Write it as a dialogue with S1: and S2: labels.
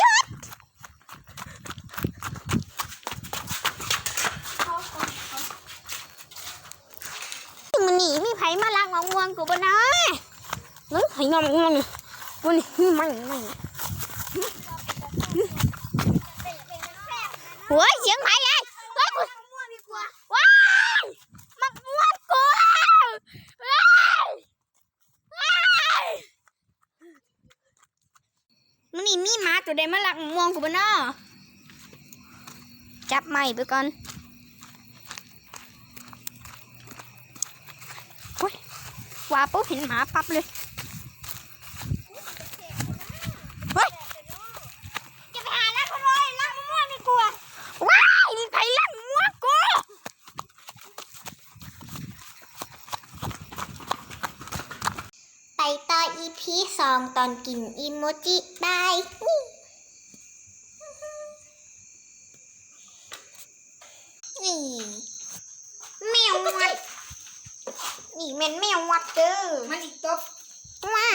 S1: ยุดมันหนีมีไผมาลากมะม่วงกูบ่นะมันไผงอมงอมมันนี่มันมัน
S2: โอ้
S1: ยเสียงไผอะ มันนี่มีหมาตัวใดมาลักม่วงกูบ้านอจับใหม่ไปก่อนว้าปุ๊บเห็นหมาปั๊บเลย เฮ้ย จะไปหาลักขโมยลักมะม่วงดีกว่า ว้ายมีใครลั่นมัวกู ไป ต่อ EP สองตอนกินอิโมจิบายนี่แมววัดนี่แม่นแมววัดเด้อมัน
S2: อีกตบ
S1: ว้า